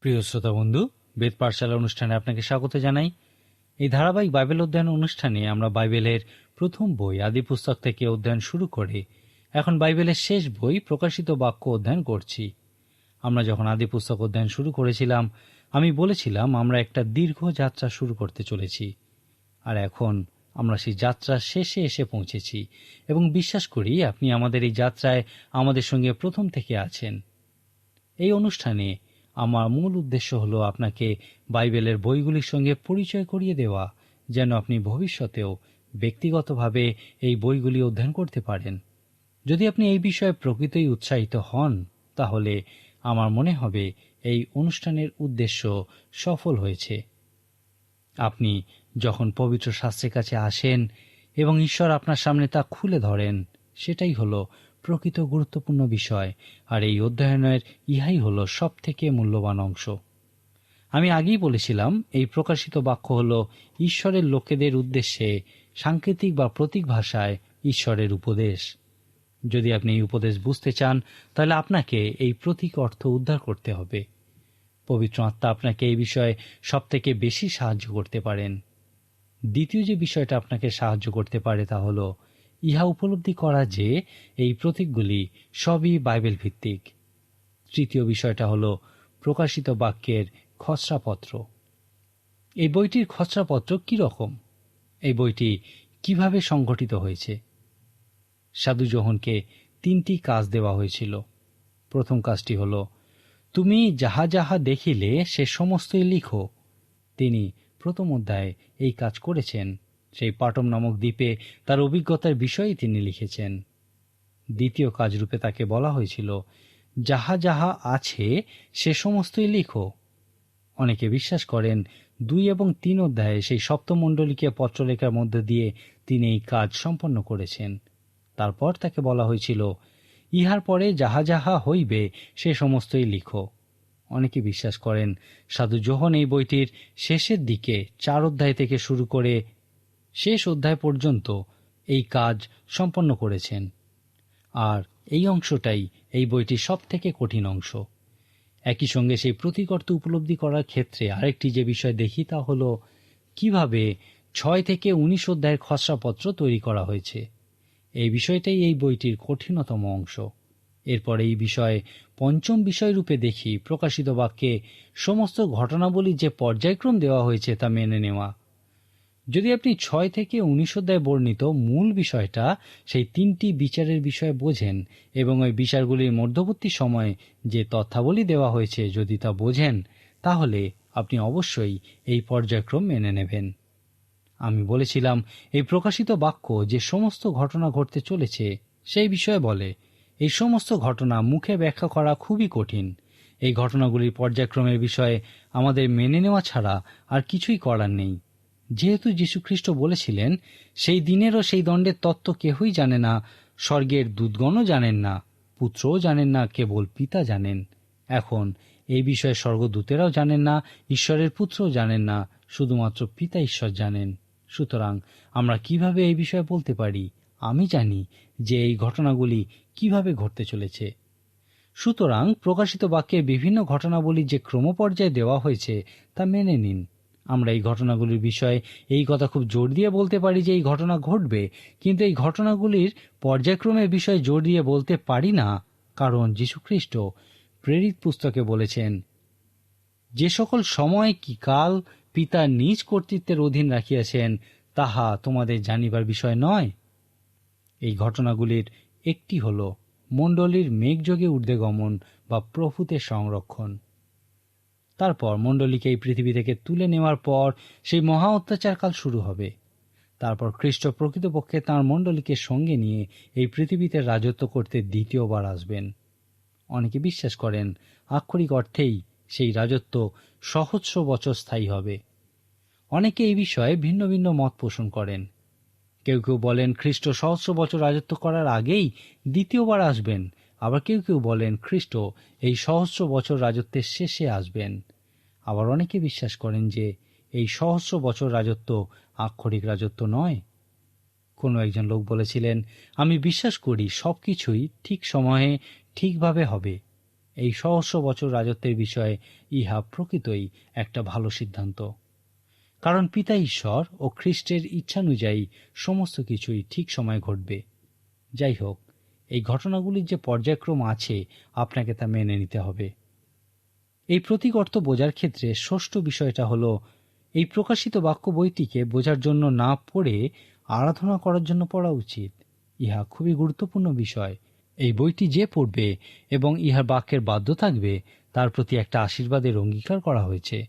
প্রিয় শ্রোতা বন্ধু, বেদ পাঠশালা অনুষ্ঠানে আপনাকে স্বাগত জানাই। এই ধারাবাহিক বাইবেল অধ্যয়ন অনুষ্ঠানে আমরা বাইবেলের প্রথম বই, আদি পুস্তক থেকে অধ্যয়ন শুরু করে এখন বাইবেলের শেষ বই, প্রকাশিত বাক্য অধ্যয়ন করছি। আমরা যখন আদি পুস্তক অধ্যয়ন শুরু করেছিলাম, আমি বলেছিলাম আমরা একটা দীর্ঘ যাত্রা শুরু করতে চলেছি। আর এখন আমরা সেই যাত্রার শেষে এসে পৌঁছেছি এবং বিশ্বাস করি আপনি আমাদের এই যাত্রায় আমাদের সঙ্গে প্রথম থেকে আছেন। এই অনুষ্ঠানে আমার মূল উদ্দেশ্য হলো আপনাকে বাইবেলের বইগুলির সঙ্গে পরিচয় করিয়ে দেওয়া, যেন আপনি ভবিষ্যতেও ব্যক্তিগতভাবে এই বইগুলি অধ্যয়ন করতে পারেন। যদি আপনি এই বিষয়ে প্রকৃতই উৎসাহিত হন, তাহলে আমার মনে হবে এই অনুষ্ঠানের উদ্দেশ্য সফল হয়েছে। আপনি যখন পবিত্র শাস্ত্রের কাছে আসেন এবং ঈশ্বর আপনার সামনে তা খুলে ধরেন, সেটাই হলো প্রকৃত গুরুত্বপূর্ণ বিষয়, আর এই অধ্যয়নের ইহাই হল সব থেকে মূল্যবান অংশ। আমি আগেই বলেছিলাম, এই প্রকাশিত বাক্য হল ঈশ্বরের লোকেদের উদ্দেশ্যে সাংকেতিক বা প্রতীক ভাষায় ঈশ্বরের উপদেশ। যদি আপনি এই উপদেশ বুঝতে চান, তাহলে আপনাকে এই প্রতীক অর্থ উদ্ধার করতে হবে। পবিত্র আত্মা আপনাকে এই বিষয়ে সব থেকে বেশি সাহায্য করতে পারেন। দ্বিতীয় যে বিষয়টা আপনাকে সাহায্য করতে পারে তা হলো ইহা উপলব্ধি করা যে এই প্রতীকগুলি সবই বাইবেল ভিত্তিক তৃতীয় বিষয়টা হল প্রকাশিত বাক্যের খসড়াপত্র। এই বইটির খসড়াপত্র কি রকম এই বইটি কীভাবে সংগঠিত হয়েছে? সাধু জোহনকে তিনটি কাজ দেওয়া হয়েছিল। প্রথম কাজটি হল, তুমি যাহা যাহা দেখিলে সে সমস্তই লিখো। তিনি প্রথম অধ্যায়ে এই কাজ করেছেন। সেই পাটম নামক দ্বীপে তার অভিজ্ঞতার বিষয়ে তিনি লিখেছেন। দ্বিতীয় কাজরূপে তাকে বলা হয়েছিল, যাহা যাহা আছে, সে সমস্তই লিখো। অনেকে বিশ্বাস করেন, দুই এবং তিন অধ্যায়ে সেই সপ্তমণ্ডলীকে পত্রলেখার মধ্য দিয়ে তিনি এই কাজ সম্পন্ন করেছেন। তারপর তাকে বলা হয়েছিল, ইহার পরে যাহা যাহা হইবে, সে সমস্তই লিখো। অনেকে বিশ্বাস করেন, সাধু জোহন এই বইটির শেষের দিকে চার অধ্যায় থেকে শুরু করে শেষ অধ্যায় পর্যন্ত এই কাজ সম্পন্ন করেছেন। আর এই অংশটাই এই বইটির সব থেকে কঠিন অংশ। একই সঙ্গে সেই প্রতিকর্ত উপলব্ধি করার ক্ষেত্রে আরেকটি যে বিষয় দেখি তা হল কীভাবে ছয় থেকে উনিশ অধ্যায়ের খসড়াপত্র তৈরি করা হয়েছে। এই বিষয়টাই এই বইটির কঠিনতম অংশ। এরপর এই বিষয়ে পঞ্চম বিষয় রূপে দেখি প্রকাশিত বাক্যে সমস্ত ঘটনাবলী যে পর্যায়ক্রম দেওয়া হয়েছে তা মেনে নেওয়া। যদি আপনি ছয় থেকে উনিশ অধ্যায় বর্ণিত মূল বিষয়টা সেই তিনটি বিচারের বিষয়ে বোঝেন এবং ওই বিচারগুলির মধ্যবর্তী সময়ে যে তথ্যাবলী দেওয়া হয়েছে যদি তা বোঝেন, তাহলে আপনি অবশ্যই এই পর্যায়ক্রম মেনে নেবেন। আমি বলেছিলাম, এই প্রকাশিত বাক্য যে সমস্ত ঘটনা ঘটতে চলেছে সেই বিষয়ে বলে, এই সমস্ত ঘটনা মুখে ব্যাখ্যা করা খুবই কঠিন। এই ঘটনাগুলির পর্যায়ক্রমের বিষয়ে আমাদের মেনে নেওয়া ছাড়া আর কিছুই করার নেই। যেহেতু যীশুখ্রিস্ট বলেছিলেন, সেই দিনের ও সেই দণ্ডের তত্ত্ব কেহই জানে না, স্বর্গের দুধগণও জানেন না, পুত্রও জানেন না, কেবল পিতা জানেন। এখন এই বিষয়ে স্বর্গদূতেরাও জানেন না, ঈশ্বরের পুত্রও জানেন না, শুধুমাত্র পিতা ঈশ্বর জানেন। সুতরাং আমরা কীভাবে এই বিষয়ে বলতে পারি? আমি জানি যে এই ঘটনাগুলি কীভাবে ঘটতে চলেছে। সুতরাং প্রকাশিত বাক্যে বিভিন্ন ঘটনাবলী যে ক্রমপর্যায়ে দেওয়া হয়েছে তা মেনে নিন। আমরা এই ঘটনাগুলির বিষয়ে এই কথা খুব জোর দিয়ে বলতে পারি যে এই ঘটনা ঘটবে, কিন্তু এই ঘটনাগুলির পর্যায়ক্রমের বিষয়ে জোর দিয়ে বলতে পারি না, কারণ যীশুখ্রিস্ট প্রেরিত পুস্তকে বলেছেন, যে সকল সময় কি কাল পিতা নিজ কর্তৃত্বের অধীন রাখিয়াছেন, তাহা তোমাদের জানিবার বিষয় নয়? এই ঘটনাগুলির একটি হল মণ্ডলীর মেঘযোগে ঊর্ধ্বে গমন বা প্রভূতের সংরক্ষণ। তারপর মণ্ডলীকে এই পৃথিবী থেকে তুলে নেওয়ার পর সেই মহা অত্যাচারকাল শুরু হবে। তারপর খ্রিস্ট প্রকৃতপক্ষে তাঁর মণ্ডলীকে সঙ্গে নিয়ে এই পৃথিবীতে রাজত্ব করতে দ্বিতীয়বার আসবেন। অনেকে বিশ্বাস করেন, আক্ষরিক অর্থেই সেই রাজত্ব সহস্র বছর স্থায়ী হবে। অনেকে এই বিষয়ে ভিন্ন ভিন্ন মত পোষণ করেন। কেউ কেউ বলেন, খ্রিস্ট সহস্র বছর রাজত্ব করার আগেই দ্বিতীয়বার আসবেন আবার কেউ কেউ বলেন খ্রিস্ট এই সহস্র বছর রাজত্বের শেষে আসবেন। আবার অনেকে বিশ্বাস করেন যে এই সহস্র বছর রাজত্ব আক্ষরিক রাজত্ব নয়। কোনো একজন লোক বলেছিলেন, আমি বিশ্বাস করি সব কিছুই ঠিক সময়ে ঠিকভাবে হবে। এই সহস্র বছর রাজত্বের বিষয়ে ইহা প্রকৃতই একটা ভালো সিদ্ধান্ত। কারণ পিতা ঈশ্বর ও খ্রিস্টের ইচ্ছানুযায়ী সমস্ত কিছুই ঠিক সময় ঘটবে। যাই হোক এই ঘটনাগুলির যে পর্যায়ক্রম আছে, আপনাকে তা মেনে নিতে হবে। এই প্রতীক অর্থ বোঝার ক্ষেত্রে ষষ্ঠ বিষয়টা হলো, এই প্রকাশিত বাক্য বইটিকে বোঝার জন্য না পড়ে আরাধনা করার জন্য পড়া উচিত। ইহা খুবই গুরুত্বপূর্ণ বিষয়। এই বইটি যে পড়বে এবং ইহার বাক্যের বাধ্য থাকবে, তার প্রতি একটা আশীর্বাদের অঙ্গীকার করা হয়েছে।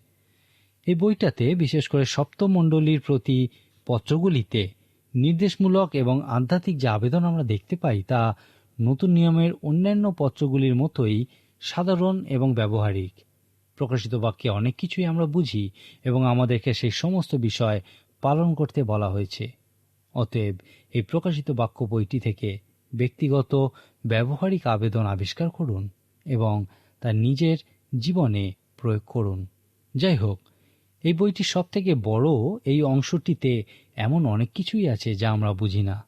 এই বইটাতে বিশেষ করে সপ্তমণ্ডলীর প্রতি পত্রগুলিতে নির্দেশমূলক এবং আধ্যাত্মিক যে আবেদন আমরা দেখতে পাই তা নতুন নিয়মের অন্যান্য পত্রগুলির মতোই সাধারণ এবং ব্যবহারিক। প্রকাশিত বাক্যে অনেক কিছুই আমরা বুঝি এবং আমাদেরকে সেই সমস্ত বিষয় পালন করতে বলা হয়েছে। অতএব এই প্রকাশিত বাক্য বইটি থেকে ব্যক্তিগত ব্যবহারিক আবেদন আবিষ্কার করুন এবং তা নিজের জীবনে প্রয়োগ করুন। যাই হোক এই বইটি সব থেকে বড় এই অংশটিতে এমন অনেক কিছুই আছে যা আমরা বুঝি না।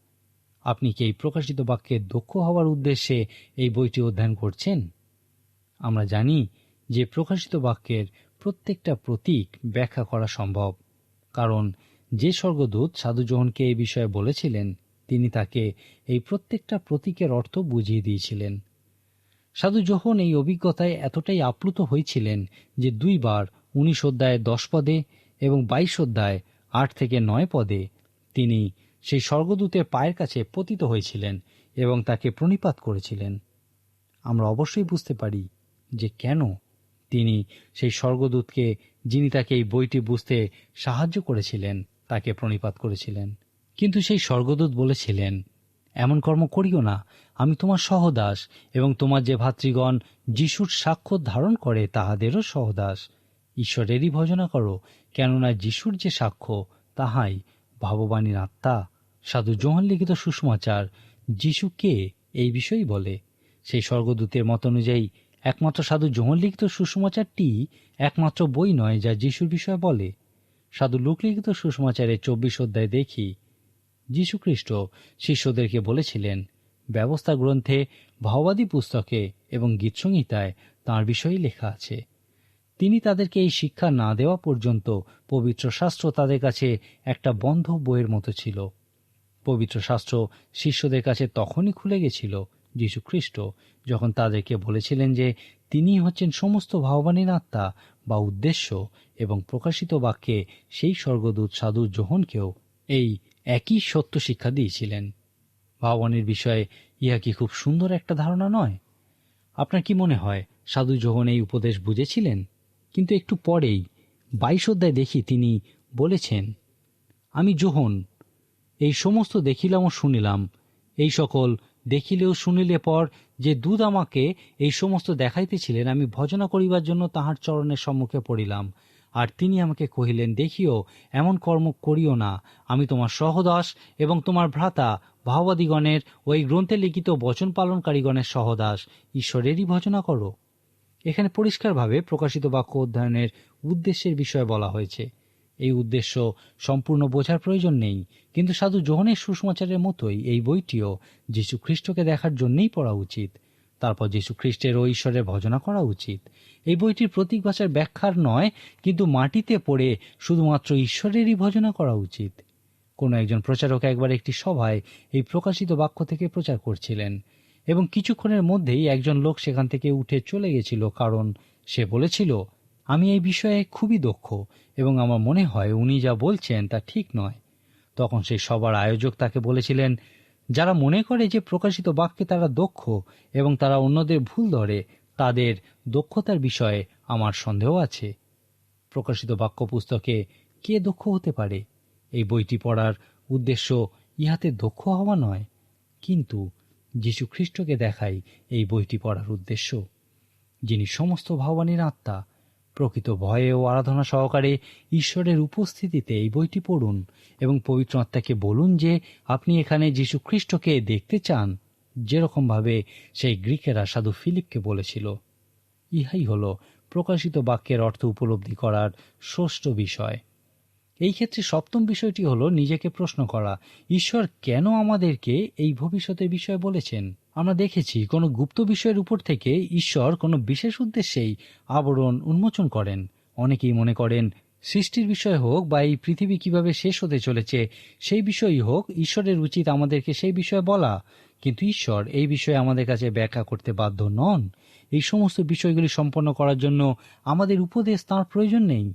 আপনি কি এই প্রকাশিত বাক্যে দক্ষ হওয়ার উদ্দেশ্যে এই বইটি অধ্যয়ন করছেন? আমরা জানি যে প্রকাশিত বাক্যের প্রত্যেকটা প্রতীক ব্যাখ্যা করা সম্ভব, কারণ যে স্বর্গদূত সাধুজোহনকে এই বিষয়ে বলেছিলেন, তিনি তাকে এই প্রত্যেকটা প্রতীকের অর্থ বুঝিয়ে দিয়েছিলেন। সাধু জোহন এই অভিজ্ঞতায় এতটাই আপ্লুত হয়েছিলেন যে দুইবার উনিশ অধ্যায় দশ পদে এবং বাইশ অধ্যায় আট থেকে নয় পদে। তিনি সেই স্বর্গদূতের পায়ের কাছে পতিত হয়েছিলেন এবং তাকে প্রণিপাত করেছিলেন। আমরা অবশ্যই বুঝতে পারি যে কেন তিনি সেই স্বর্গদূতকে, যিনি তাকে এই বইটি বুঝতে সাহায্য করেছিলেন, তাকে প্রণিপাত করেছিলেন। কিন্তু সেই স্বর্গদূত বলেছিলেন, এমন কর্ম করিও না। আমি তোমার সহদাস এবং তোমার যে ভাতৃগণ যিশুর সাক্ষ্য ধারণ করে, তাহাদেরও সহদাস। ঈশ্বরেরই ভজনা করো, কেননা যিশুর যে সাক্ষ্য, তাহাই ভাববাণীর আত্মা। সাধু জোহন লিখিত সুষমাচার যিশু কে? এই বিষয়ই বলে। সেই স্বর্গদূতের মত অনুযায়ী, একমাত্র সাধু জোহন লিখিত সুষমাচারটি একমাত্র বই নয় যা যিশুর বিষয়ে বলে। সাধু লোকলিখিত সুষমাচারের চব্বিশ অধ্যায় দেখি। যীশুখ্রিস্ট শিষ্যদেরকে বলেছিলেন, ব্যবস্থা গ্রন্থে ভাওবাদী পুস্তকে এবং গীতসংহিতায় তাঁর বিষয়ে লেখা আছে। তিনি তাদেরকে এই শিক্ষা না দেওয়া পর্যন্ত পবিত্র শাস্ত্র তাদের কাছে একটা বন্ধ বইয়ের মতো ছিল। পবিত্র শাস্ত্র শিষ্যদের কাছে তখনই খুলে গেছিল যীশু খ্রিস্ট যখন তাদেরকে বলেছিলেন যে তিনি হচ্ছেন সমস্ত ভাববানীর আত্মা বা উদ্দেশ্য এবং প্রকাশিত বাক্যে সেই স্বর্গদূত সাধু জোহনকেও এই একই সত্য শিক্ষা দিয়েছিলেন। ভাববানীর বিষয়ে ইহা কি খুব সুন্দর একটা ধারণা নয়? আপনার কি মনে হয় সাধু জোহন এই উপদেশ বুঝেছিলেন? কিন্তু একটু পরেই বাইশ অধ্যায় দেখি তিনি বলেছেন, আমি জোহন, এই সমস্ত দেখিলাম ও শুনিলাম। এই সকল দেখিলেও শুনিলে পর যে দুধ আমাকে এই সমস্ত দেখাইতেছিলেন, আমি ভজনা করিবার জন্য তাহার চরণের সম্মুখে পড়িলাম। আর তিনি আমাকে কহিলেন, দেখিও, এমন কর্ম করিও না। আমি তোমার সহদাস এবং তোমার ভ্রাতা ভাওবাদীগণের ওই গ্রন্থে লিখিত বচন পালনকারীগণের সহদাস। ঈশ্বরেরই ভজনা করো। এখানে পরিষ্কারভাবে প্রকাশিত বাক্য অধ্যয়নের উদ্দেশ্যের বিষয়ে বলা হয়েছে। এই উদ্দেশ্য সম্পূর্ণ বোঝার প্রয়োজন নেই, কিন্তু সাধু জোহনের সুসমাচারের মতোই এই বইটিও যীশু খ্রিস্টকে দেখার জন্যই পড়া উচিত। তারপর যীশু খ্রিস্টের ও ঈশ্বরের ভজনা করা উচিত। এই বইটির প্রতীক ভাষার ব্যাখ্যার নয়, কিন্তু মাটিতে পড়ে শুধুমাত্র ঈশ্বরেরই ভজনা করা উচিত। কোনো একজন প্রচারক একবার একটি সভায় এই প্রকাশিত বাক্য থেকে প্রচার করছিলেন। এবং কিছুক্ষণের মধ্যেই একজন লোক সেখান থেকে উঠে চলে গেছিল, কারণ সে বলেছিল, আমি এই বিষয়ে খুবই দক্ষ এবং আমার মনে হয় উনি যা বলছেন তা ঠিক নয়। তখন সেই সবার আয়োজক তাকে বলেছিলেন, যারা মনে করে যে প্রকাশিত বাক্যে তারা দক্ষ এবং তারা অন্যদের ভুল ধরে, তাদের দক্ষতার বিষয়ে আমার সন্দেহ আছে। প্রকাশিত বাক্য পুস্তকে কে দক্ষ হতে পারে? এই বইটি পড়ার উদ্দেশ্য ইহাতে দক্ষ হওয়া নয়। কিন্তু যীশু খ্রিস্টকে দেখাই এই বইটি পড়ার উদ্দেশ্য। যিনি সমস্ত ভাবানীর আত্মা, প্রকৃত ভয়ে ও আরাধনা সহকারে ঈশ্বরের উপস্থিতিতে এই বইটি পড়ুন এবং পবিত্র আত্মাকে বলুন যে আপনি এখানে যীশু খ্রিস্টকে দেখতে চান, যেরকমভাবে সেই গ্রিকেরা সাধু ফিলিপকে বলেছিল। ইহাই হল প্রকাশিত বাক্যের অর্থ উপলব্ধি করার ষষ্ঠ বিষয়। এই ক্ষেত্রে সপ্তম বিষয়টি হলো নিজেকে প্রশ্ন করা। ঈশ্বর কেন আমাদেরকে এই ভবিষ্যতের বিষয়ে বলেছেন? আমরা দেখেছি কোনো গুপ্ত বিষয়ের উপর থেকে ঈশ্বর কোনো বিশেষ উদ্দেশ্যেই আবরণ উন্মোচন করেন। অনেকেই মনে করেন সৃষ্টির বিষয় হোক বা এই পৃথিবী কীভাবে শেষ হতে চলেছে, সেই বিষয়ই হোক, ঈশ্বরের উচিত আমাদেরকে সেই বিষয়ে বলা। কিন্তু ঈশ্বর এই বিষয়ে আমাদের কাছে ব্যাখ্যা করতে বাধ্য নন। এই সমস্ত বিষয়গুলি সম্পন্ন করার জন্য আমাদের উপদেশ তাঁর প্রয়োজন নেই।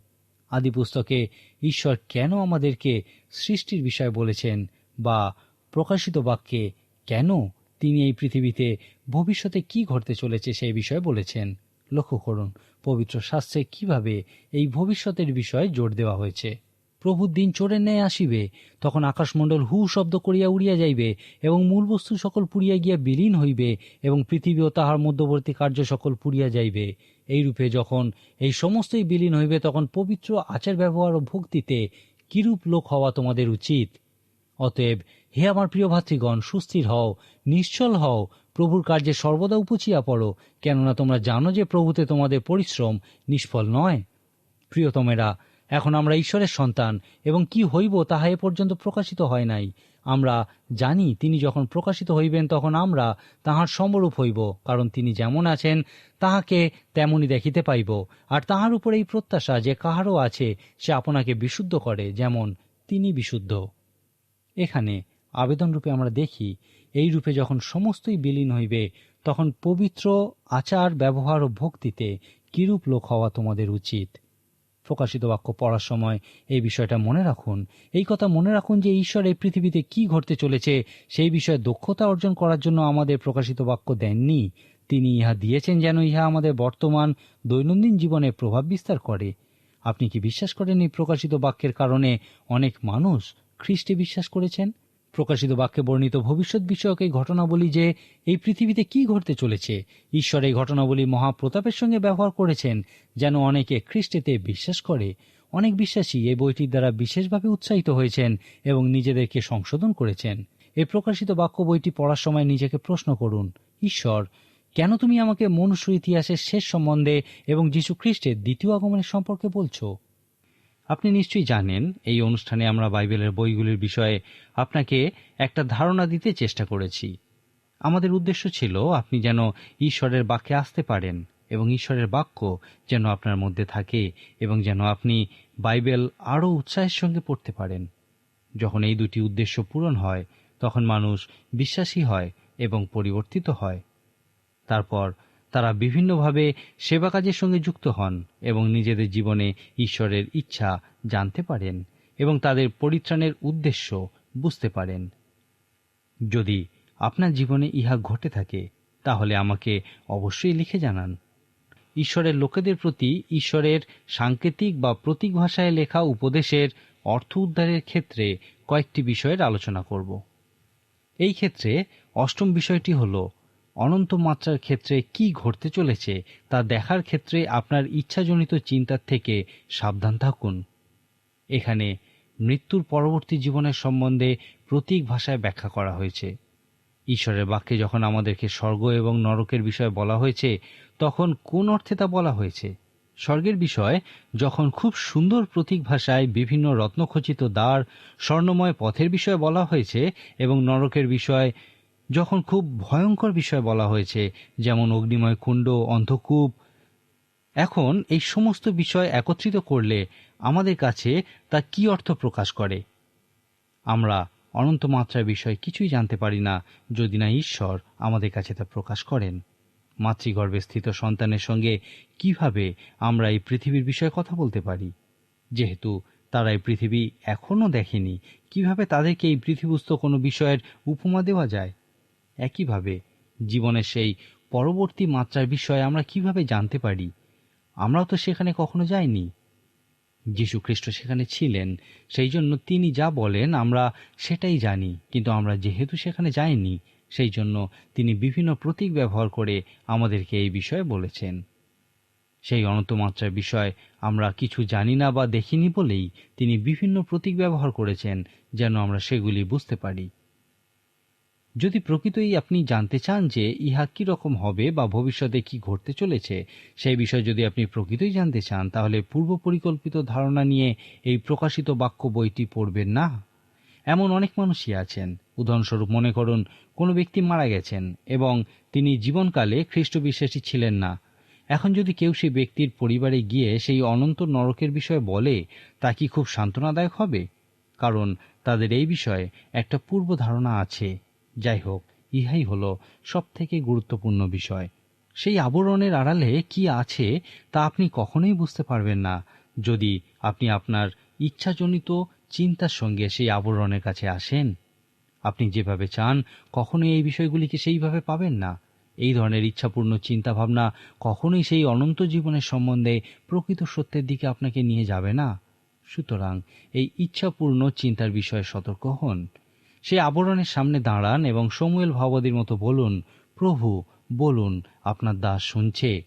আদি পুস্তকে ঈশ্বর কেন আমাদেরকে সৃষ্টির বিষয় বলেছেন বা প্রকাশিত বাক্যে কেন তিনি এই পৃথিবীতে ভবিষ্যতে কি ঘটতে চলেছে সেই বিষয়ে বলেছেন? লক্ষ্য করুন, পবিত্র শাস্ত্রে কীভাবে এই ভবিষ্যতের বিষয়ে জোর দেওয়া হয়েছে? প্রভুর দিন চোরের ন্যায় আসিবে, তখন আকাশমণ্ডল হু শব্দ করিয়া উড়িয়া যাইবে এবং মূল বস্তু সকল পুড়িয়া গিয়া বিলীন হইবে এবং পৃথিবী ও তাহার মধ্যবর্তী কার্য সকল পুড়িয়া যাইবে। এই রূপে যখন এই সমস্তই বিলীন হইবে, তখন পবিত্র আচার ব্যবহার ও ভক্তিতে কিরূপ লোক হওয়া তোমাদের উচিত? অতএব হে আমার প্রিয় ভাতৃগণ, সুস্থির হও, নিশ্চল হও, প্রভুর কার্যে সর্বদা উপচিয়া পড়ো, কেননা তোমরা জানো যে প্রভুতে তোমাদের পরিশ্রম নিষ্ফল নয়। প্রিয়তমেরা এখন আমরা ঈশ্বরের সন্তান, এবং কি হইব তাহা এ পর্যন্ত প্রকাশিত হয় নাই। আমরা জানি, তিনি যখন প্রকাশিত হইবেন, তখন আমরা তাহার সমরূপ হইব, কারণ তিনি যেমন আছেন, তাহাকে তেমনই দেখিতে পাইব। আর তাহার উপর এই প্রত্যাশা যে কাহারও আছে, সে আপনাকে বিশুদ্ধ করে, যেমন তিনি বিশুদ্ধ। এখানে আবেদনরূপে আমরা দেখি, এই রূপে যখন সমস্তই বিলীন হইবে, তখন পবিত্র আচার ব্যবহার ও ভক্তিতে কিরূপ লোক হওয়া তোমাদের উচিত? প্রকাশিত বাক্য পড়ার সময় এই বিষয়টা মনে রাখুন। এই কথা মনে রাখুন যে ঈশ্বর এই পৃথিবীতে কি ঘটতে চলেছে, সেই বিষয়ে দক্ষতা অর্জন করার জন্য আমাদের প্রকাশিত বাক্য দেননি। তিনি ইহা দিয়েছেন যেন ইহা আমাদের বর্তমান দৈনন্দিন জীবনে প্রভাব বিস্তার করে। আপনি কি বিশ্বাস করেন এই প্রকাশিত বাক্যের কারণে অনেক মানুষ খ্রিস্টে বিশ্বাস করেছেন? প্রকাশিত বাক্যে বর্ণিত ভবিষ্যৎ বিষয়ক এই ঘটনাবলী যে এই পৃথিবীতে কি ঘটতে চলেছে, ঈশ্বর এই ঘটনাবলী মহাপ্রতাপের সঙ্গে ব্যবহার করেছেন যেন অনেকে খ্রিস্টেতে বিশ্বাস করে। অনেক বিশ্বাসী এই বইটির দ্বারা বিশেষভাবে উৎসাহিত হয়েছেন এবং নিজেদেরকে সংশোধন করেছেন। এই প্রকাশিত বাক্য বইটি পড়ার সময় নিজেকে প্রশ্ন করুন, ঈশ্বর, কেন তুমি আমাকে মনুষ্য ইতিহাসের শেষ সম্বন্ধে এবং যীশু খ্রিস্টের দ্বিতীয় আগমনের সম্পর্কে বলছো? আপনি নিশ্চয়ই জানেন, এই অনুষ্ঠানে আমরা বাইবেলের বইগুলির বিষয়ে আপনাকে একটা ধারণা দিতে চেষ্টা করেছি। আমাদের উদ্দেশ্য ছিল আপনি যেন ঈশ্বরের বাক্যে আসতে পারেন এবং ঈশ্বরের বাক্য যেন আপনার মধ্যে থাকে এবং যেন আপনি বাইবেল আরও উৎসাহের সঙ্গে পড়তে পারেন। যখন এই দুটি উদ্দেশ্য পূরণ হয়, তখন মানুষ বিশ্বাসী হয় এবং পরিবর্তিত হয়। তারপর তারা বিভিন্নভাবে সেবা কাজের সঙ্গে যুক্ত হন এবং নিজেদের জীবনে ঈশ্বরের ইচ্ছা জানতে পারেন এবং তাদের পরিত্রাণের উদ্দেশ্য বুঝতে পারেন। যদি আপনার জীবনে ইহা ঘটে থাকে, তাহলে আমাকে অবশ্যই লিখে জানান। ঈশ্বরের লোকেদের প্রতি ঈশ্বরের সাংকেতিক বা প্রতীক ভাষায় লেখা উপদেশের অর্থ উদ্ধারের ক্ষেত্রে কয়েকটি বিষয়ের আলোচনা করব। এই ক্ষেত্রে অষ্টম বিষয়টি হলো অনন্ত মাত্রার ক্ষেত্রে কি ঘটতে চলেছে তা দেখার ক্ষেত্রে আপনার ইচ্ছাজনিত চিন্তার থেকে সাবধান থাকুন। এখানে মৃত্যুর পরবর্তী জীবনের সম্বন্ধে প্রতীক ভাষায় ব্যাখ্যা করা হয়েছে। ঈশ্বরের বাক্যে যখন আমাদেরকে স্বর্গ এবং নরকের বিষয়ে বলা হয়েছে, তখন কোন অর্থে তা বলা হয়েছে? স্বর্গের বিষয় যখন খুব সুন্দর প্রতীক ভাষায় বিভিন্ন রত্নখচিত দ্বার, স্বর্ণময় পথের বিষয়ে বলা হয়েছে এবং নরকের বিষয় যখন খুব ভয়ঙ্কর বিষয় বলা হয়েছে, যেমন অগ্নিময় কুণ্ড, অন্ধকূপ, এখন এই সমস্ত বিষয় একত্রিত করলে আমাদের কাছে তা কি অর্থ প্রকাশ করে? আমরা অনন্ত মাত্রার বিষয় কিছুই জানতে পারি না, যদি না ঈশ্বর আমাদের কাছে তা প্রকাশ করেন। মাতৃগর্ভে স্থিত সন্তানের সঙ্গে কীভাবে আমরা এই পৃথিবীর বিষয়ে কথা বলতে পারি? যেহেতু তারা এই পৃথিবী এখনও দেখেনি, কীভাবে তাদেরকে এই পৃথিবীস্থ কোনো বিষয়ের উপমা দেওয়া যায়? একইভাবে জীবনের সেই পরবর্তী মাত্রার বিষয়ে আমরা কীভাবে জানতে পারি? আমরাও তো সেখানে কখনো যাইনি। যীশু খ্রিস্ট সেখানে ছিলেন, সেই জন্য তিনি যা বলেন আমরা সেটাই জানি, কিন্তু আমরা যেহেতু সেখানে যাইনি, সেই জন্য তিনি বিভিন্ন প্রতীক ব্যবহার করে আমাদেরকে এই বিষয়ে বলেছেন। সেই অনন্ত মাত্রার বিষয় আমরা কিছু জানি না বা দেখিনি বলেই তিনি বিভিন্ন প্রতীক ব্যবহার করেছেন যেন আমরা সেগুলি বুঝতে পারি। যদি প্রকৃতই আপনি জানতে চান যে ইহা কি রকম হবে বা ভবিষ্যতে কি ঘটতে চলেছে, সেই বিষয়ে যদি আপনি প্রকৃতই জানতে চান, তাহলে পূর্ব পরিকল্পিত ধারণা নিয়ে এই প্রকাশিত বাক্য বইটি পড়বেন না। এমন অনেক মানুষই আছেন। উদাহরণস্বরূপ মনে করুন, কোনো ব্যক্তি মারা গেছেন এবং তিনি জীবনকালে খ্রিস্ট বিশ্বাসী ছিলেন না। এখন যদি কেউ সেই ব্যক্তির পরিবারে গিয়ে সেই অনন্ত নরকের বিষয়ে বলে, তা কি খুব সান্ত্বনাদায়ক হবে? কারণ তাদের এই বিষয়ে একটা পূর্ব ধারণা আছে। যাই হোক ইহাই হল সবথেকে গুরুত্বপূর্ণ বিষয়। সেই আবরণের আড়ালে কি আছে তা আপনি কখনোই বুঝতে পারবেন না। যদি আপনি আপনার ইচ্ছাজনিত চিন্তার সঙ্গে সেই আবরণের কাছে আসেন, আপনি যেভাবে চান, কখনোই এই বিষয়গুলিকে সেইভাবে পাবেন না। এই ধরনের ইচ্ছাপূর্ণ চিন্তাভাবনা কখনোই সেই অনন্ত জীবনের সম্বন্ধে প্রকৃত সত্যের দিকে আপনাকে নিয়ে যাবে না। সুতরাং এই ইচ্ছাপূর্ণ চিন্তার বিষয়ে সতর্ক হন। সেই আবরণের সামনে দাঁড়ান এবং সমুয়েল ভাবদির মতো বলুন, প্রভু, বলুন, আপনার দাস শুনছে।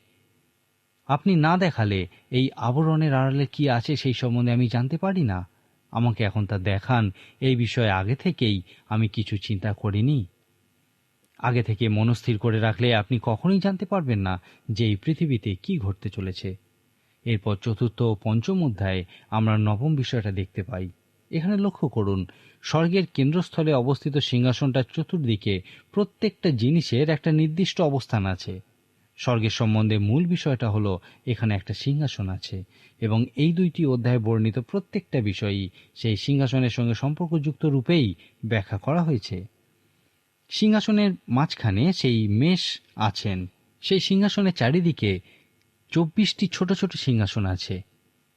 আপনি না দেখালে এই আবরণের আড়ালে কি আছে সেই সম্বন্ধে আমি জানতে পারি না। আমাকে এখন তা দেখান, এই বিষয়ে আগে থেকেই আমি কিছু চিন্তা করিনি। আগে থেকে মনস্থির করে রাখলে আপনি কখনোই জানতে পারবেন না যে এই পৃথিবীতে কি ঘটতে চলেছে। এরপর চতুর্থ ও পঞ্চম অধ্যায়ে আমরা নবম বিষয়টা দেখতে পাই। এখানে লক্ষ্য করুন, স্বর্গের কেন্দ্রস্থলে অবস্থিত সিংহাসনটার চতুর্দিকে প্রত্যেকটা জিনিসের একটা নির্দিষ্ট অবস্থান আছে। স্বর্গের সম্বন্ধে মূল বিষয়টা হলো, এখানে একটা সিংহাসন আছে এবং এই দুইটি অধ্যায়ে বর্ণিত প্রত্যেকটা বিষয়ই সেই সিংহাসনের সঙ্গে সম্পর্কযুক্ত রূপেই ব্যাখ্যা করা হয়েছে। সিংহাসনের মাঝখানে সেই মেষ আছেন। সেই সিংহাসনের চারিদিকে চব্বিশটি ছোট ছোট সিংহাসন আছে।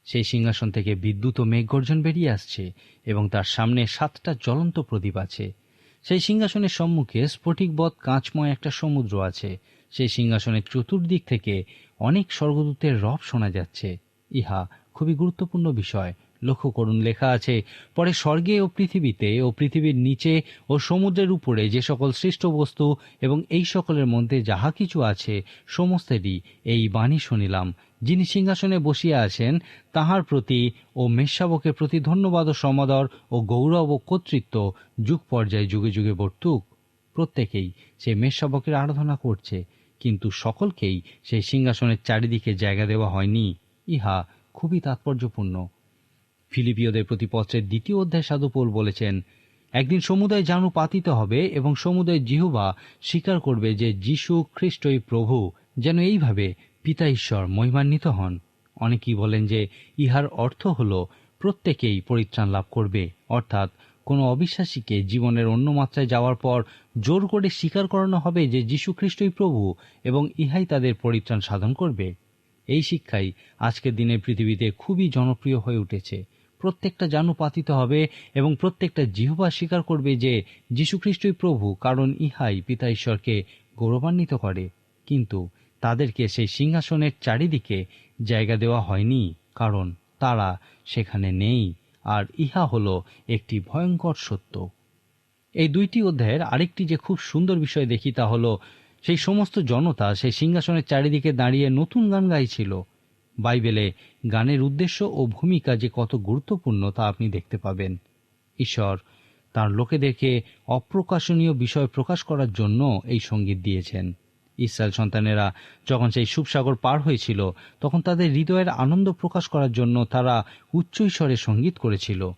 সেই সিংহাসন থেকে বিদ্যুৎ ও মেঘগর্জন বেরিয়ে আসছে এবং তার সামনে সাতটা জ্বলন্ত প্রদীপ আছে। সেই সিংহাসনের সম্মুখে স্ফটিকবধ কাঁচময় একটা সমুদ্র আছে। সেই সিংহাসনের চতুর্দিক থেকে অনেক স্বর্গদূতের রব শোনা যাচ্ছে। ইহা খুবই গুরুত্বপূর্ণ বিষয়। লক্ষ্য করুন, লেখা আছে, পরে স্বর্গে ও পৃথিবীতে ও পৃথিবীর নিচে ও সমুদ্রের উপরে যে সকল সৃষ্ট বস্তু এবং এই সকলের মধ্যে যাহা কিছু আছে সমস্তেরই এই বাণী শুনিলাম। যিনি সিংহাসনে বসিয়া আছেন, তাহার প্রতি ও মেষশাবকের প্রতি ধন্যবাদ ও সমাদর ও গৌরব ও কর্তৃত্ব যুগ পর্যায়ে যুগে যুগে বর্তুক। প্রত্যেকেই সেই মেষশাবকের আরাধনা করছে, কিন্তু সকলকেই সেই সিংহাসনের চারিদিকে জায়গা দেওয়া হয়নি। ইহা খুবই তাৎপর্যপূর্ণ। ফিলিপিওদের প্রতি পত্রের দ্বিতীয় অধ্যায় সাধুপোল বলেছেন, একদিন সমুদায় জানু পাতিত হবে এবং সমুদায় জিহুবা স্বীকার করবে যে যীশু খ্রিস্টই প্রভু, যেন এইভাবে পিতা ঈশ্বর মহিমান্বিত হন। অনেকেই বলেন যে ইহার অর্থ হল, প্রত্যেকেই পরিত্রাণ লাভ করবে। অর্থাৎ, কোনো অবিশ্বাসীকে জীবনের অন্য মাত্রায় যাওয়ার পর জোর করে স্বীকার করানো হবে যে যীশু খ্রিস্টই প্রভু এবং ইহাই তাদের পরিত্রাণ সাধন করবে। এই শিক্ষাই আজকের দিনে পৃথিবীতে খুবই জনপ্রিয় হয়ে উঠেছে। প্রত্যেকটা জানু পাতিত হবে এবং প্রত্যেকটা জিহবা স্বীকার করবে যে যীশুখ্রিস্টই প্রভু, কারণ ইহাই পিতা ঈশ্বরকে গৌরবান্বিত করে। কিন্তু তাদেরকে সেই সিংহাসনের চারিদিকে জায়গা দেওয়া হয়নি, কারণ তারা সেখানে নেই, আর ইহা হল একটি ভয়ঙ্কর সত্য। এই দুইটি অধ্যায়ের আরেকটি যে খুব সুন্দর বিষয় দেখি তা হল, সেই সমস্ত জনতা সেই সিংহাসনের চারিদিকে দাঁড়িয়ে নতুন গান গাইছিল। বাইবেলে গানের উদ্দেশ্য ও ভূমিকা যে কত গুরুত্বপূর্ণ তা আপনি দেখতে পাবেন। ঈশ্বর তার লোকেদেরকে অপ্রকাশনীয় বিষয় প্রকাশ করার জন্য এই সংগীত দিয়েছেন। ইসরায়েল সন্তানেরা। যখন সেই সুপসাগর পার হয়েছিল, তখন তাদের হৃদয়ের আনন্দ প্রকাশ করার জন্য তারা উচ্চ ঈশ্বরের সংগীত করেছিল।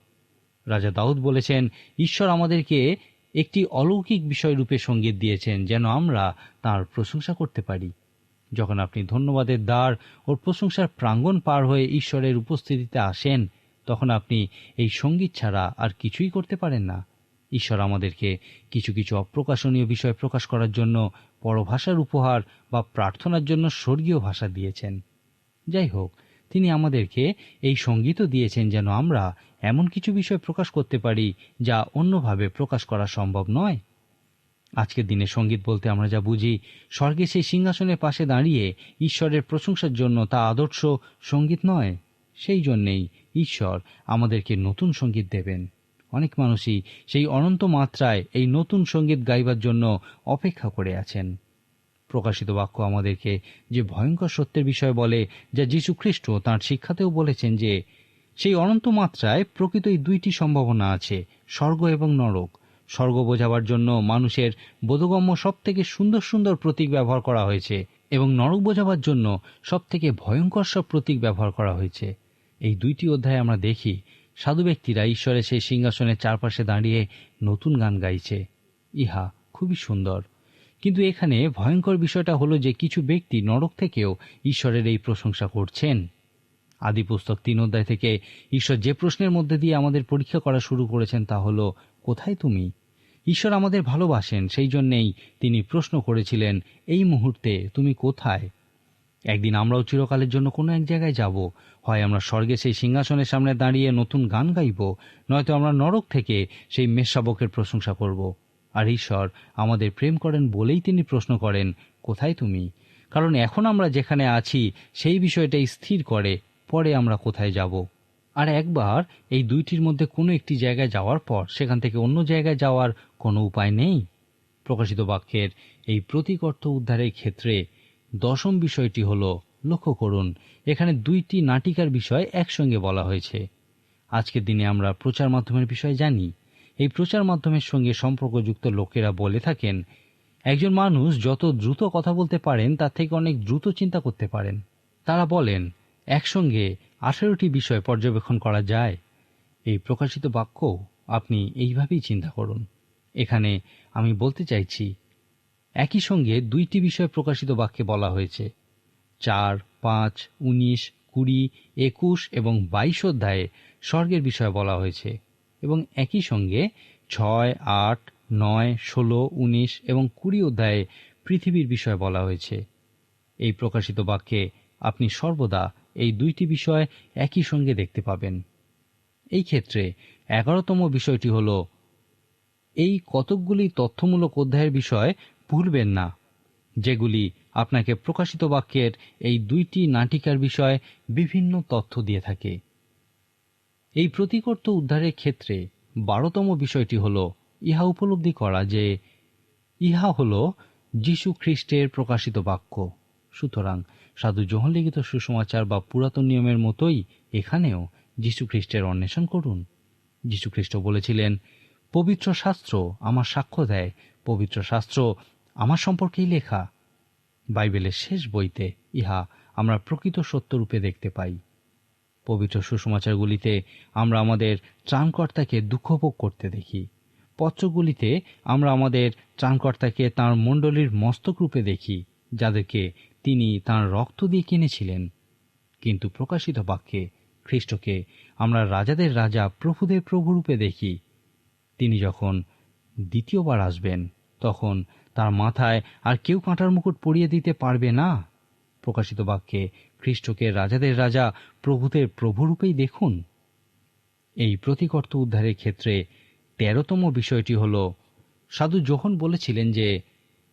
রাজা দাউদ বলেছেন, ঈশ্বর আমাদেরকে একটি অলৌকিক বিষয় রূপে সংগীত দিয়েছেন, যেন আমরা তার প্রশংসা করতে পারি। যখন আপনি ধন্যবাদের দ্বার ও প্রশংসার প্রাঙ্গণ পার হয়ে ঈশ্বরের উপস্থিতিতে আসেন, তখন আপনি এই সংগীত ছাড়া আর কিছুই করতে পারেন না। ঈশ্বর আমাদেরকে কিছু কিছু অপ্রকাশনীয় বিষয় প্রকাশ করার জন্য পরভাষার উপহার বা প্রার্থনার জন্য স্বর্গীয় ভাষা দিয়েছেন। যাই হোক, তিনি আমাদেরকে এই সঙ্গীতও দিয়েছেন যেন আমরা এমন কিছু বিষয় প্রকাশ করতে পারি যা অন্যভাবে প্রকাশ করা সম্ভব নয়। আজকের দিনে সংগীত বলতে আমরা যা বুঝি, স্বর্গে সেই সিংহাসনের পাশে দাঁড়িয়ে ঈশ্বরের প্রশংসার জন্য তা আদর্শ সংগীত নয়। সেই জন্যেই ঈশ্বর আমাদেরকে নতুন সংগীত দেবেন। অনেক মানুষই সেই অনন্ত মাত্রায় এই নতুন সংগীত গাইবার জন্য অপেক্ষা করে আছেন। প্রকাশিত বাক্য আমাদেরকে যে ভয়ঙ্কর সত্যের বিষয় বলে, যা যীশু খ্রিস্ট তাঁর শিক্ষাতেও বলেছেন যে, সেই অনন্ত মাত্রায় প্রকৃতই দুইটি সম্ভাবনা আছে, স্বর্গ এবং নরক। স্বর্গ বোঝাবার জন্য মানুষের বোধগম্য সব থেকে সুন্দর সুন্দর প্রতীক ব্যবহার করা হয়েছে এবং নরক বোঝাবার জন্য সব থেকে ভয়ঙ্কর সব প্রতীক ব্যবহার করা হয়েছে। এই দুইটি অধ্যায়ে আমরা দেখি সাধু ব্যক্তিরা ঈশ্বরের সেই সিংহাসনের চারপাশে দাঁড়িয়ে নতুন গান গাইছে। ইহা খুবই সুন্দর। কিন্তু এখানে ভয়ঙ্কর বিষয়টা হলো যে কিছু ব্যক্তি নরক থেকেও ঈশ্বরের এই প্রশংসা করছেন। আদি পুস্তক তিন অধ্যায় থেকে ঈশ্বর যে প্রশ্নের মধ্যে দিয়ে আমাদের পরীক্ষা করা শুরু করেছেন তা হলো, কোথায় তুমি? ঈশ্বর আমাদের ভালোবাসেন, সেই জন্যেই তিনি প্রশ্ন করেছিলেন, এই মুহূর্তে তুমি কোথায় একদিন আমরাও চিরকালের জন্য কোনো এক জায়গায় যাব। হয় আমরা স্বর্গে সেই সিংহাসনের সামনে দাঁড়িয়ে নতুন গান গাইব, নয়তো আমরা নরক থেকে সেই মেষশাবকের প্রশংসা করব। আর ঈশ্বর, আমাদের প্রেম করেন বলেই তিনি প্রশ্ন করেন, কোথায় তুমি? কারণ এখন আমরা যেখানে আছি, সেই বিষয়টাই স্থির করে, পরে আমরা কোথায় যাব? আর একবার এই দুইটির মধ্যে কোনো একটি জায়গায় যাওয়ার পর, সেখান থেকে অন্য জায়গায় যাওয়ার কোনো উপায় নেই? প্রকাশিত বাক্যের এই প্রতিকর্ত উদ্ধারের ক্ষেত্রে দশম বিষয়টি হল, লক্ষ্য করুন, এখানে দুইটি নাটিকার বিষয় একসঙ্গে বলা হয়েছে। আজকের দিনে আমরা প্রচার মাধ্যমের বিষয়ে জানি। এই প্রচার মাধ্যমের সঙ্গে সম্পর্কযুক্ত লোকেরা বলে থাকেন, একজন মানুষ যত দ্রুত কথা বলতে পারেন, তার থেকে অনেক দ্রুত চিন্তা করতে পারেন। তারা বলেন, একসঙ্গে আঠেরোটি বিষয় পর্যবেক্ষণ করা যায়। এই প্রকাশিত বাক্য আপনি এইভাবেই চিন্তা করুন। এখানে আমি বলতে চাইছি একই সঙ্গে দুইটি বিষয় প্রকাশিত বাক্যে বলা হয়েছে, চার, পাঁচ, উনিশ, কুড়ি, একুশ এবং বাইশ অধ্যায়ে স্বর্গের বিষয় বলা হয়েছে এবং একই সঙ্গে ছয়, আট, নয়, ষোলো, উনিশ এবং কুড়ি অধ্যায়ে পৃথিবীর বিষয় বলা হয়েছে। এই প্রকাশিত বাক্যে আপনি সর্বদা এই দুইটি বিষয় একই সঙ্গে দেখতে পাবেন। এই ক্ষেত্রে এগারোতম বিষয়টি হল, এই কতকগুলি তথ্যমূলক অধ্যায়ের বিষয় ভুলবেন না, যেগুলি আপনাকে প্রকাশিত বাক্যের এই দুইটি নাটিকার বিষয়ে বিভিন্ন তথ্য দিয়ে থাকে। এই প্রতিকর্ত উদ্ধারের ক্ষেত্রে বারোতম বিষয়টি হল ইহা উপলব্ধি করা যে ইহা হল যীশু খ্রিস্টের প্রকাশিত বাক্য। সুতরাং সাধু জোহন লিখিত সুসমাচার বা পুরাতন নিয়মের মতোই এখানেও যীশু খ্রিস্টের অন্বেষণ করুন। যীশু খ্রিস্ট বলেছিলেন, পবিত্র শাস্ত্র আমার সাক্ষ্য দেয়। পবিত্র শাস্ত্র আমার সম্পর্কেই লেখা। বাইবেলের শেষ বইতে ইহা আমরা প্রকৃত সত্যরূপে দেখতে পাই। পবিত্র সুসমাচারগুলিতে আমরা আমাদের ত্রাণকর্তাকে দুঃখভোগ করতে দেখি। পত্রগুলিতে আমরা আমাদের ত্রাণকর্তাকে তাঁর মণ্ডলীর মস্তক রূপে দেখি, যাদেরকে তিনি তাঁর রক্ত দিয়ে কিনেছিলেন। কিন্তু প্রকাশিত বাক্যে খ্রিস্টকে আমরা রাজাদের রাজা প্রভুদের প্রভুরূপে দেখি। তিনি যখন দ্বিতীয়বার আসবেন, তখন তার মাথায় আর কেউ কাঁটার মুকুট পরিয়ে দিতে পারবে না। প্রকাশিত বাক্যে খ্রিস্টকে রাজাদের রাজা প্রভুদের প্রভুরূপেই দেখুন। এই প্রতিকর্ত উদ্ধারের ক্ষেত্রে তেরোতম বিষয়টি হল, সাধু যোহন বলেছিলেন যে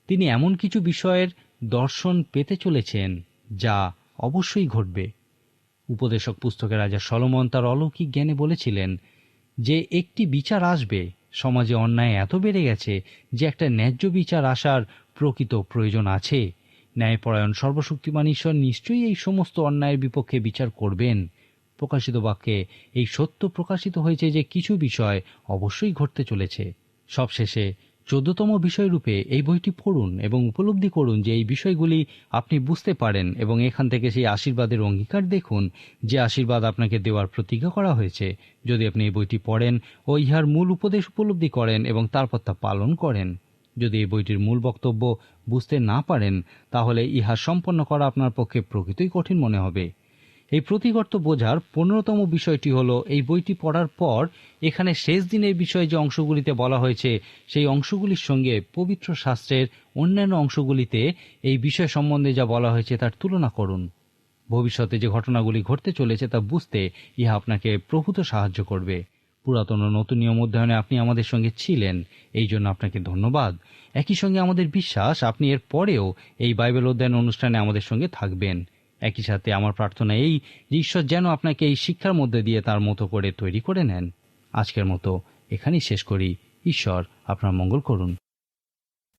তিনি এমন কিছু বিষয়ের দর্শন পেতে চলেছেন, যা অবশ্যই ঘটবে। উপদেশক পুস্তকের রাজা সলমন তার অলৌকিক জ্ঞানে বলেছিলেন যে একটি বিচার আসবে সমাজে অন্যায় এত বেড়ে গেছে যে একটা ন্যায্য বিচার আসার প্রকৃত প্রয়োজন আছে। ন্যায়পরায়ণ সর্বশক্তিমান ঈশ্বর নিশ্চয়ই এই সমস্ত অন্যায়ের বিপক্ষে বিচার করবেন। প্রকাশিত বাক্যে এই সত্য প্রকাশিত হয়েছে যে কিছু বিষয় অবশ্যই ঘটতে চলেছে। সবশেষে চোদ্দতম বিষয়রূপে এই বইটি পড়ুন এবং উপলব্ধি করুন যে এই বিষয়গুলি আপনি বুঝতে পারেন এবং এখান থেকে সেই আশীর্বাদের অঙ্গীকার দেখুন, যে আশীর্বাদ আপনাকে দেওয়ার প্রতিজ্ঞা করা হয়েছে। যদি আপনি এই বইটি পড়েন ও ইহার মূল উপদেশ উপলব্ধি করেন এবং তারপর তা পালন করেন। যদি এই বইটির মূল বক্তব্য বুঝতে না পারেন, তাহলে ইহা সম্পন্ন করা আপনার পক্ষে প্রকৃতই কঠিন মনে হবে। এই প্রতিগর্ত বোঝার পনেরোতম বিষয়টি হলো, এই বইটি পড়ার পর এখানে শেষ দিনের বিষয়ে যে অংশগুলিতে বলা হয়েছে, সেই অংশগুলির সঙ্গে পবিত্র শাস্ত্রের অন্যান্য অংশগুলিতে এই বিষয় সম্বন্ধে যা বলা হয়েছে তার তুলনা করুন। ভবিষ্যতে যে ঘটনাগুলি ঘটতে চলেছে তা বুঝতে ইহা আপনাকে প্রভূত সাহায্য করবে। পুরাতন ও নতুন নিয়ম অধ্যয়নে আপনি আমাদের সঙ্গে ছিলেন, এই জন্য আপনাকে ধন্যবাদ। একই সঙ্গে আমাদের বিশ্বাস, আপনি এর পরেও এই বাইবেল অধ্যয়ন অনুষ্ঠানে আমাদের সঙ্গে থাকবেন। একই সাথে আমার প্রার্থনা এই যে ঈশ্বর যেন আপনাকে এই শিক্ষার মধ্যে দিয়ে তার মতো করে তৈরি করে নেন। আজকের মতো এখানেই শেষ করি। ঈশ্বর আপনার মঙ্গল করুন।